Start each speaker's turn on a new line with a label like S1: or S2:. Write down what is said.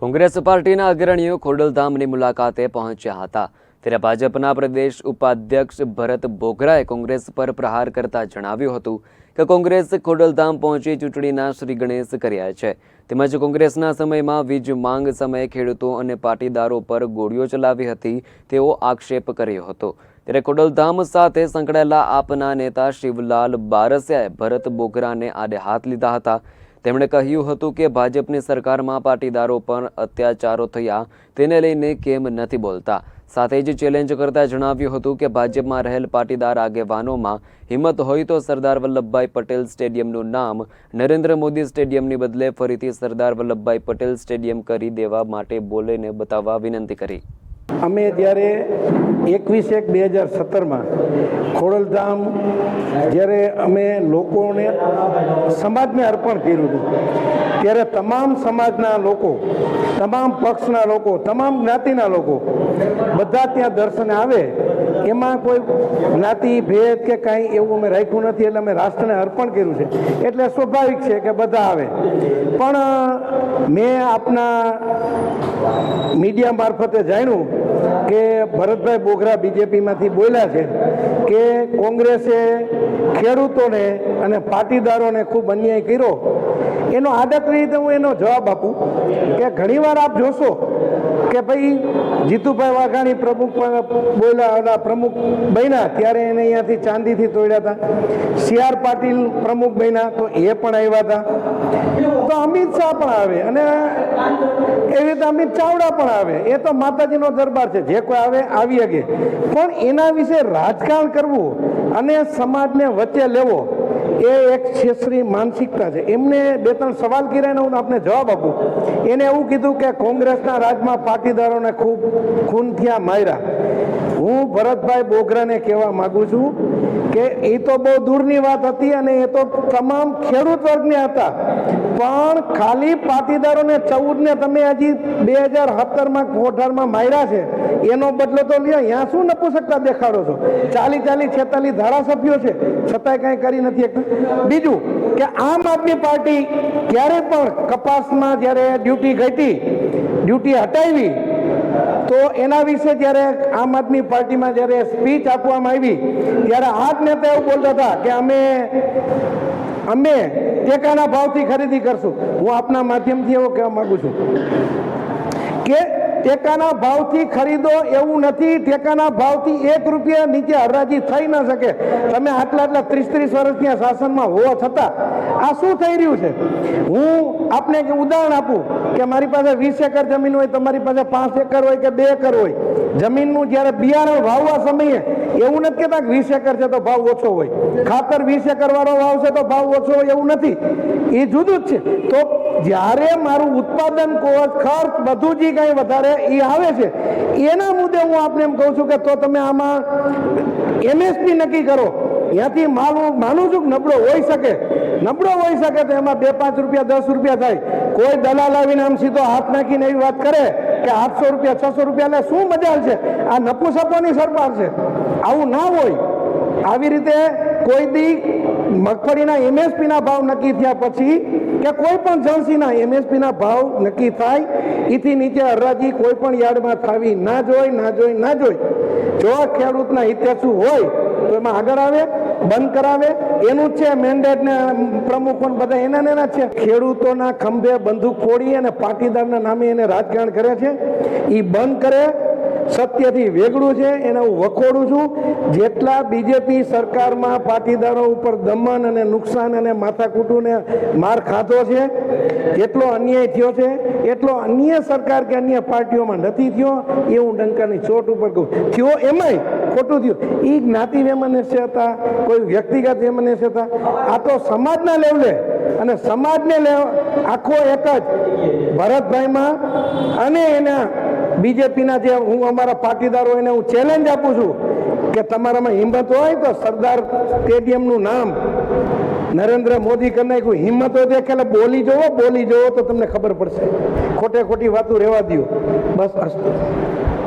S1: કોંગ્રેસ પાર્ટીના અગ્રણીઓ ખોડલધામની મુલાકાતે પહોંચ્યા હતા. ત્યારે ભાજપના પ્રદેશ ઉપાધ્યક્ષ ભરત બોગરાએ કોંગ્રેસ પર પ્રહાર કરતા જણાવ્યું હતું કે કોંગ્રેસ ખોડલધામ પહોંચી ચૂંટણીના શ્રી ગણેશ કર્યા છે. તેમજ કોંગ્રેસના સમયમાં વીજ માંગ સમયે ખેડૂતો અને પાટીદારો પર ગોળીઓ ચલાવી હતી તેવો આક્ષેપ કર્યો હતો. ત્યારે ખોડલધામ સાથે સંકળાયેલા આપના નેતા શિવલાલ બારસિયાએ ભરત બોગરાને આડે હાથ લીધા હતા. તેમણે કહ્યું હતું કે ભાજપની સરકારમાં પાટીદારો પર અત્યાચારો થયા, તેને લઈને કેમ નથી બોલતા? સાથે જ ચેલેન્જ કરતા જણાવ્યું હતું કે ભાજપમાં રહેલ પાટીદાર આગેવાનોમાં હિંમત હોય તો સરદાર વલ્લભભાઈ પટેલ સ્ટેડિયમનું નામ નરેન્દ્ર મોદી સ્ટેડિયમની બદલે ફરીથી સરદાર વલ્લભભાઈ પટેલ સ્ટેડિયમ કરી દેવા માટે બોલીને બતાવવા વિનંતી કરી.
S2: અમે જ્યારે એકવીસ એક બે હજાર સત્તરમાં ખોડલધામ જ્યારે અમે લોકોને સમાજને અર્પણ કર્યું હતું, ત્યારે તમામ સમાજના લોકો, તમામ પક્ષના લોકો, તમામ જ્ઞાતિના લોકો બધા ત્યાં દર્શને આવે એમાં કોઈ જ્ઞાતિ, ભેદ કે કાંઈ એવું અમે રાખ્યું નથી એટલે અમે રાષ્ટ્રને અર્પણ કર્યું છે. એટલે સ્વાભાવિક છે કે બધા આવે. પણ મેં આપના મીડિયા મારફતે જાણ્યું કે ભરતભાઈ બોગરા બીજેપીમાંથી બોલ્યા છે કે કોંગ્રેસે ખેડૂતોને અને પાટીદારોને ખૂબ અન્યાય કર્યો. એનો આદત રીતે હું એનો જવાબ આપું કે ઘણીવાર આપ જોશો કે ભાઈ, જીતુભાઈ વાઘાણી પ્રમુખ બોલ્યા પ્રમુખ બન્યા, ત્યારે એને અહીંયાથી ચાંદીથી તોડ્યા હતા. સી આર પાટીલ પ્રમુખ બન્યા, તો એ પણ આવ્યા હતા. તો અમિત શાહ પણ આવે અને એવી રીતે અમિત ચાવડા પણ આવે. એ તો માતાજીનો દરબાર છે, જે કોઈ આવે, આવી શકે. પણ એના વિશે રાજકારણ કરવું અને સમાજને વચ્ચે લેવો એ એક ક્ષેત્રી માનસિકતા છે. એમને બે ત્રણ સવાલ કર્યા હું આપને જવાબ આપું. એને એવું કીધું કે કોંગ્રેસના રાજમાં પાટીદારોને ખૂબ ખૂન થયા માર્યા. હું ભરતભાઈ બોગરાને કહેવા માગું છું કે એ તો બહુ દૂરની વાત હતી અને એ તો તમામ ખેડૂત વર્ગને હતા. પણ ખાલી પાટીદારોને ચૌદને તમે હજી બે હજાર સત્તરમાં કોઠારમાં માર્યા છે, એનો બદલો તો લ્યો, અહીંયા શું નપુસકતા દેખાડો છો? ચાલી ચાલી છેતાલીસ ધારાસભ્યો છે, છતાંય કાંઈ કરી નથી બીજું કે આમ આદમી પાર્ટી ક્યારે પણ કપાસમાં જ્યારે ડ્યુટી ઘટી, ડ્યુટી હટાવી તો એના વિશે જ્યારે આમ આદમી પાર્ટીમાં જ્યારે સ્પીચ આપવામાં આવી, ત્યારે આ જ નેતા એવું બોલતા હતા કે અમે અમે ટેકાના ભાવથી ખરીદી કરશું. હું આપના માધ્યમથી એવું કહેવા માગું છું કે ટેકાના ભાવથી ખરીદો એવું નથી. ટેકાના ભાવથી એક રૂપિયા નીચે હરાજી થઈ ન શકે. તમે આટલા આટલા ત્રીસ ત્રીસ વર્ષના શાસનમાં હોવા છતાં આ શું થઈ રહ્યું છે? હું આપને એક ઉદાહરણ આપું કે મારી પાસે વીસ એકર જમીન હોય, તમારી પાસે પાંચ એકર હોય કે બે એકર હોય. જમીનનું જ્યારે બિયારણ વાવવા સમયે એવું નથી કહેતા વીસ એકર છે તો ભાવ ઓછો હોય. ખાતર વીસ એકર વાળો વાવશે તો ભાવ ઓછો હોય એવું નથી. એ જુદું જ છે. તો જ્યારે મારું ઉત્પાદન કોસ્ટ ખર્ચ બધું જ કંઈ વધારે એ આવે છે. એના મુદ્દે હું આપને એમ કહું છું કે તો તમે આમાં એમએસપી નક્કી કરો. ત્યાંથી માલ હું માનું છું કે નબળો હોઈ શકે. નબળો હોઈ શકે તો એમાં બે, પાંચ રૂપિયા, દસ રૂપિયા થાય. કોઈ દલાલ આવીને આમ સીધો હાથ નાખીને એવી વાત કરે કે આઠસો રૂપિયા, છસો રૂપિયા શું મજા છે? આ નપુસકોની સરકાર છે? આવું ના હોય. આવી રીતે કોઈ દી મગફળીના એમએસપીના ભાવ નક્કી થયા પછી કે કોઈ પણ જણસીના એમએસપીના ભાવ નક્કી થાય એથી નીચે હરાજી કોઈ પણ યાર્ડમાં થવી ના જોઈ ના જોઈ ના જોઈ જો ખેડૂતના હિતેસુ હોય, તો એમાં આગળ આવે, બંધ કરાવે. એનું છે મેન્ડેટ ને પ્રમુખ પણ બધા એના એના છે. ખેડૂતોના ખંભે બંદૂક ફોડી અને પાટીદારના નામે એને રાજકારણ કરે છે. એ બંધ કરે સત્યથી વેગળું છે, એને હું વખોડું છું. જેટલા બીજેપી સરકારમાં પાટીદારો ઉપર દમન અને નુકસાન અને માથાકૂટુને માર ખાધો છે જેટલો અન્યાય થયો છે, એટલો અન્ય સરકાર કે અન્ય પાર્ટીઓમાં નથી થયો, એ હું ડંકાની ચોટ ઉપર કહું. થયો એમાંય ખોટું થયું. એ જ્ઞાતિ વેમનસ્ય હતા, કોઈ વ્યક્તિગત વેમનસ્ય હતા. આ તો સમાજના લેવલે અને સમાજને લેવ આખો એક જ ભરતભાઈમાં અને એના બીજેપીના જે હું અમારા પાટીદારો એને હું ચેલેન્જ આપું છું કે તમારામાં હિંમત હોય તો સરદાર સ્ટેડિયમનું નામ નરેન્દ્ર મોદી કરી નાખ્યું. હિંમત હોય તો બોલી જોવો બોલી જોવો તો તમને ખબર પડશે. ખોટે ખોટી વાતો રહેવા દો બસ અસ્તુ